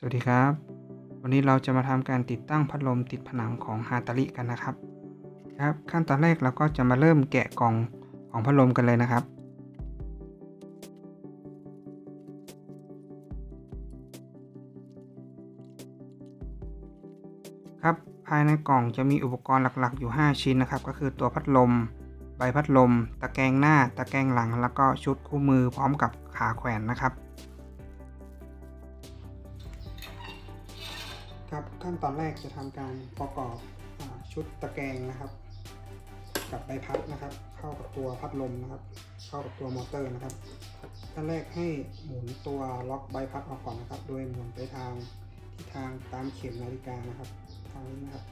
สวัสดีครับ วันนี้เราจะมาทำการติดตั้งพัดลมติดผนังของฮาตาริกันนะครับ ครับ ขั้นตอนแรกเราก็จะมาเริ่มแกะกล่องของพัดลมกันเลยนะครับ ครับภายในกล่องจะมีอุปกรณ์หลักๆ อยู่ 5 ชิ้นนะครับ ก็คือตัวพัดลม ใบพัดลม ตะแกรงหน้า ตะแกรงหลัง แล้วก็ชุดคู่มือพร้อมกับขาแขวนนะครับ ขั้นตอนแรกจะทำการประกอบอชุดตะแกรงนะครับ กับใบพัดนะครับ เข้ากับตัวพัดลมนะครับ เข้ากับตัวมอเตอร์นะครับขั้นแรกให้หมุนตัวล็อกใบพัดออกก่อนนะครับ โดยหมุนไปทางทิศทางตามเข็มนาฬิกานะครับทางนี้นะครับ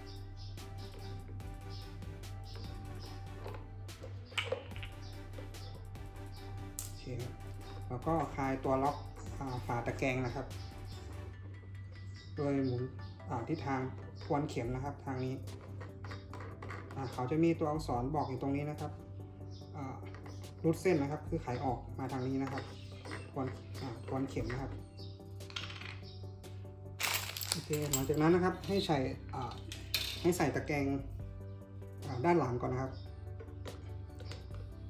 โอเคครับแล้วก็คลายตัวล็อกฝาตะแกรงนะครับ โดยหมุน ทิศทางทวนเข็มนะครับทางนี้เขาจะมีตัวอักษรบอกอยู่ตรงนี้นะครับรูดเส้นนะครับ คือไขออกมาทางนี้นะครับทวนทวนเข็มนะครับโอเคหลังจากนั้นนะครับให้ใส่ให้ใส่ตะแกรงด้านหลังก่อนนะครับ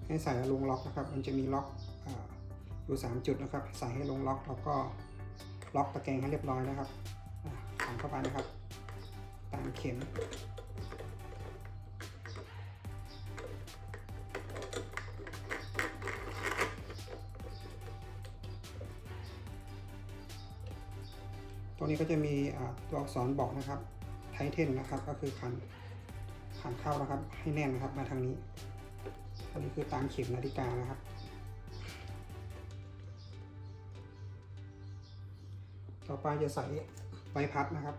ให้ใส่ลงล็อกนะครับ มันจะมีล็อกออยู่3จุดนะครับ ใส่ให้ลงล็อกแล้วก็ล็อกตะแกรงให้เรียบร้อยนะครับ ถังเข้าไปนะครับ ตามเข็มตัวนี้ก็จะมีอ่าตัวอักษรบอกนะครับไทเทนนะครับ ก็คือขันขันเข้านะครับ ให้แน่นนะครับมาทางนี้ อันนี้คือตามเข็มนาฬิกานะครับ ต่อไปจะใส่ ใบพัดนะครับ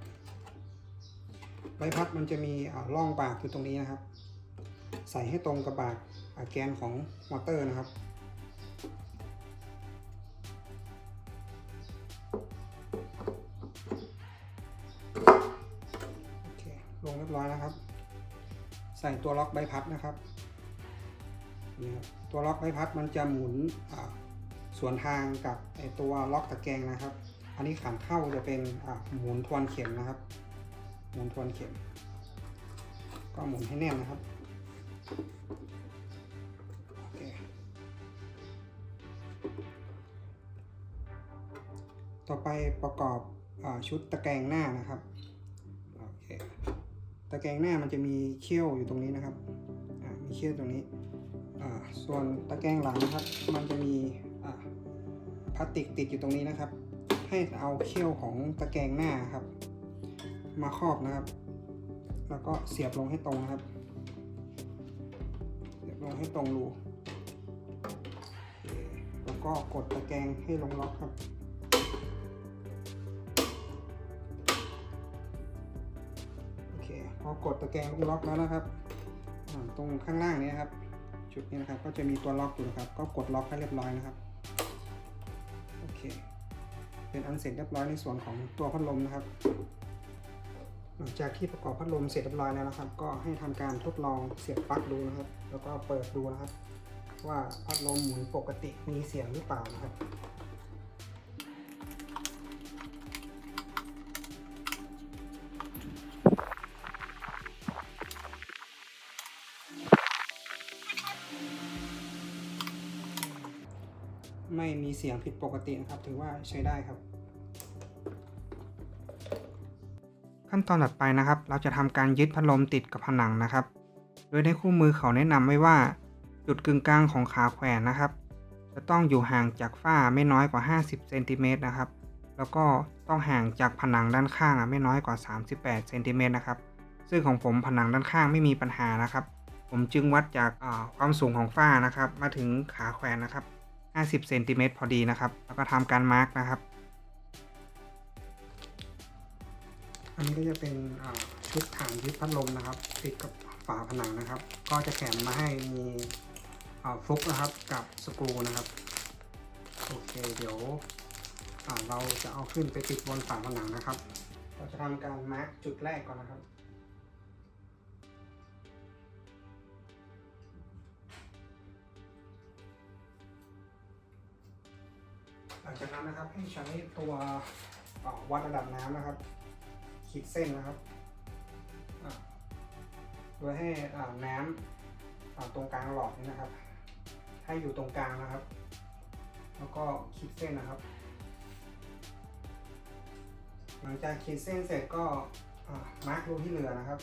ใบพัดมันจะมีร่องบากอยู่ตรงนี้นะครับ ใส่ให้ตรงกับบากแกนของมอเตอร์นะครับโอเคลงเรียบร้อยนะครับ ใส่ตัวล็อกใบพัดนะครับนี่ครับตัวล็อกใบพัดมันจะหมุนอ่าสวนทางกับไอตัวล็อกตะแกรงนะครับ อันนี้ขันเข้าจะเป็นหมุนทวนเข็มนะครับ หมุนทวนเข็ม ก็หมุนให้แน่นนะครับต่อไปประกอบอชุดตะแกรงหน้านะครับโอเคตะแกรงหน้ามันจะมีเขี้ยวอยู่ตรงนี้นะครับมีเขี้ยวตรงนี้ส่วนตะแกรงหลังนะครับ มันจะมีพลาสติกติดอยู่ตรงนี้นะครับ ให้เอาเขี้ยวของตะแกรงหน้าครับ มาครอบนะครับ แล้วก็เสียบลงให้ตรงนะครับ เสียบลงให้ตรงรูแล้วก็กดตะแกรงให้ลงล็อกครับโอเคพอกดตะแกรงลงล็อกแล้วนะครับ ตรงข้างล่างนี้นครับจุดนี้นะครับก็จะมีตัวล็อกอยู่นะครับ ก็กดล็อกให้เรียบร้อยนะครับ โอเค เป็นอันเสร็จเรียบร้อยในส่วนของตัวพัดลมนะครับ หลังจากที่ประกอบพัดลมเสร็จเรียบร้อยแล้วนะครับ ก็ให้ทำการทดลองเสียบปลั๊กดูนะครับ แล้วก็เปิดดูนะครับ ว่าพัดลมหมุนปกติมีเสียงหรือเปล่านะครับ เสียงผิดปกตินะครับ ถือว่าใช้ได้ครับ ขั้นตอนถัดไปนะครับ เราจะทำการยึดพัดลมติดกับผนังนะครับ โดยในคู่มือเขาแนะนำไว้ว่า จุดกึ่งกลางของขาแขวนนะครับ จะต้องอยู่ห่างจากฝ้าไม่น้อยกว่า 50เซนติเมตรนะครับ แล้วก็ต้องห่างจากผนังด้านข้างอะไม่น้อยกว่า 38เซนติเมตรนะครับซึ่งของผมผนังด้านข้างไม่มีปัญหานะครับ ผมจึงวัดจากความสูงของฝ้านะครับ มาถึงขาแขวนนะครับ 50เซนติเมตรพอดีนะครับ แล้วก็ทำการมาร์กนะครับ อันนี้ก็จะเป็นชุดฐานยึดพัดลมนะครับ ติดกับฝาผนังนะครับ ก็จะแถมมาให้มีฟุกนะครับกับสกรูนะครับ โอเคเดี๋ยวเราจะเอาขึ้นไปติดบนฝาผนังนะครับ เราจะทำการมาร์กจุดแรกก่อนนะครับ ลังจากนั้นนะครับให้ใช้ตัววัดระดับน้ำนะครับ ขีดเส้นนะครับโดยให้น้ำตรงกลางหลอดนี้นะครับ ให้อยู่ตรงกลางนะครับ แล้วก็ขีดเส้นนะครับ หลังจากขีดเส้นเสร็จก็มาร์กรูที่เหลือนะครับ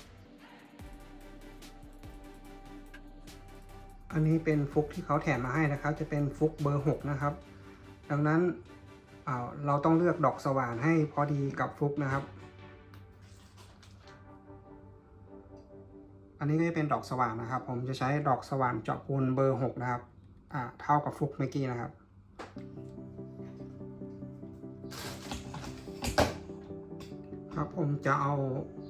อันนี้เป็นฟุกที่เขาแถมมาให้นะครับ จะเป็นฟุกเบอร์ 6 นะครับ ดังนั้นอ่าเราต้องเลือกดอกสว่านให้พอดีกับฟุกนะครับ อันนี้ก็จะเป็นดอกสว่านนะครับ ผมจะใช้ดอกสว่านเจาะปูนเบอร์ 6 นะครับเท่ากับฟุกเมื่อกี้นะครับครับผมจะเอา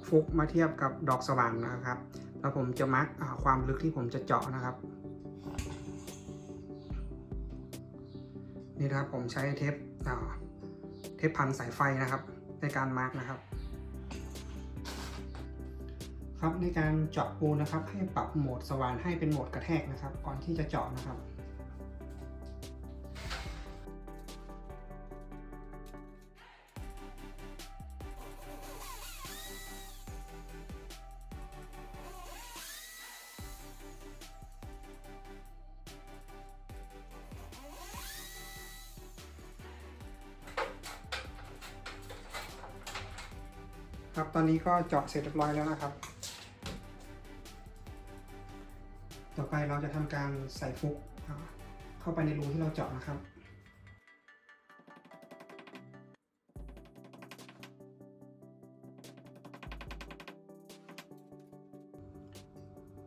ฟุกมาเทียบกับดอกสว่านนะครับ แล้วผมจะมาร์กความลึกที่ผมจะเจาะนะครับ นี่นะครับผมใช้เทปเทปพันสายไฟนะครับ ในการมาร์กนะครับ ครับในการเจาะปูนะครับ ให้ปรับโหมดสว่านให้เป็นโหมดกระแทกนะครับ ก่อนที่จะเจาะนะครับ ครับตอนนี้ก็เจาะเสร็จเรียบร้อยแล้วนะครับ ต่อไปเราจะทำการใส่ฟุกอ่าเข้าไปในรูที่เราเจาะนะครับ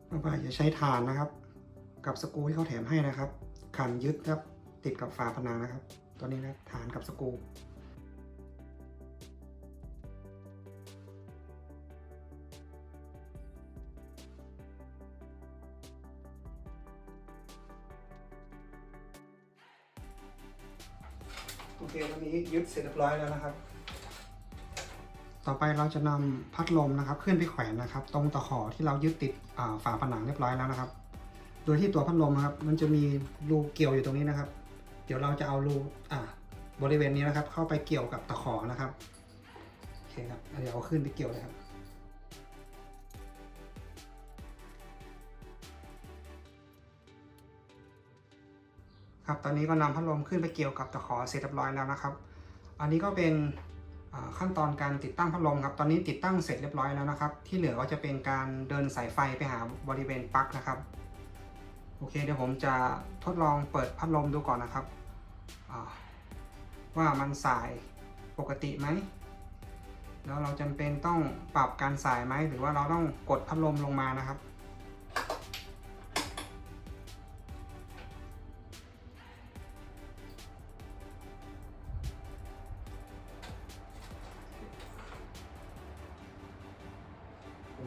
ต่อไปจะใช้ฐานนะครับ กับสกรูที่เขาแถมให้นะครับ ขันยึดครับ ติดกับฝาผนังนะครับ ตัวนี้นะฐานกับสกู โอเควันนี้ยึดเสร็จเรียบร้อยแล้วนะครับ ต่อไปเราจะนำพัดลมนะครับ ขึ้นไปแขวนนะครับ ตรงตะขอที่เรายึดติดฝาผนังเรียบร้อยแล้วนะครับ โดยที่ตัวพัดลมนะครับ มันจะมีรูเกี่ยวอยู่ตรงนี้นะครับ เดี๋ยวเราจะเอารูอ่าบริเวณนี้นะครับ เข้าไปเกี่ยวกับตะขอนะครับโอเคครับเดี๋ยวเอาขึ้นไปเกี่ยวเลยครับ ครับตอนนี้ก็นำพัดลมขึ้นไปเกี่ยวกับตะขอเสร็จเรียบร้อยแล้วนะครับ อันนี้ก็เป็นขั้นตอนการติดตั้งพัดลมครับ ตอนนี้ติดตั้งเสร็จเรียบร้อยแล้วนะครับ ที่เหลือก็จะเป็นการเดินสายไฟไปหาบริเวณปลั๊กนะครับ โอเคเดี๋ยวผมจะทดลองเปิดพัดลมดูก่อนนะครับ ว่ามันสายปกติไหม แล้วเราจำเป็นต้องปรับการสายไหม หรือว่าเราต้องกดพัดลมลงมานะครับ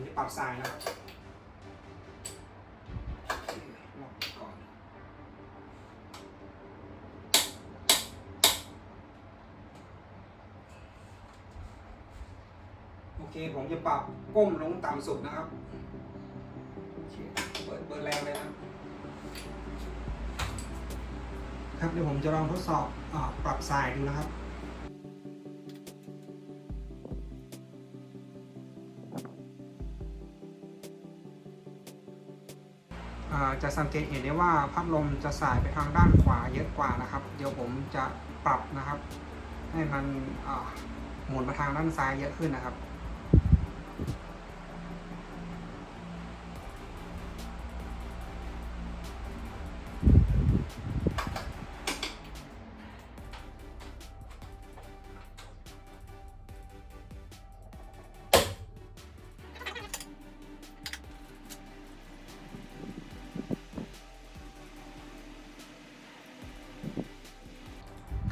ผมจะปรับสายนะครับโอเค ผมจะปรับก้มลงต่ำสุดนะครับ เปิดเปิดแรงเลยนะครับ เดี๋ยวผมจะลองทดสอบอปรับสายดูนะครับ จะสังเกตเห็นได้ว่าพัดลมจะสายไปทางด้านขวาเยอะกว่านะครับ เดี๋ยวผมจะปรับนะครับ ให้มันหมุนมาทางด้านซ้ายเยอะขึ้นนะครับ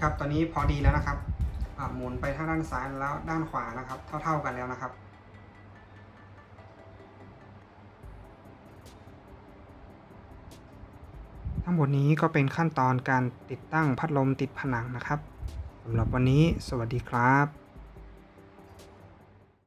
ครับตอนนี้พอดีแล้วนะครับหมุนไปทางด้านซ้ายแล้วด้านขวานะครับ เท่า ๆกันแล้วนะครับ ทั้งหมดนี้ก็เป็นขั้นตอนการติดตั้งพัดลมติดผนังนะครับสำหรับวันนี้สวัสดีครับ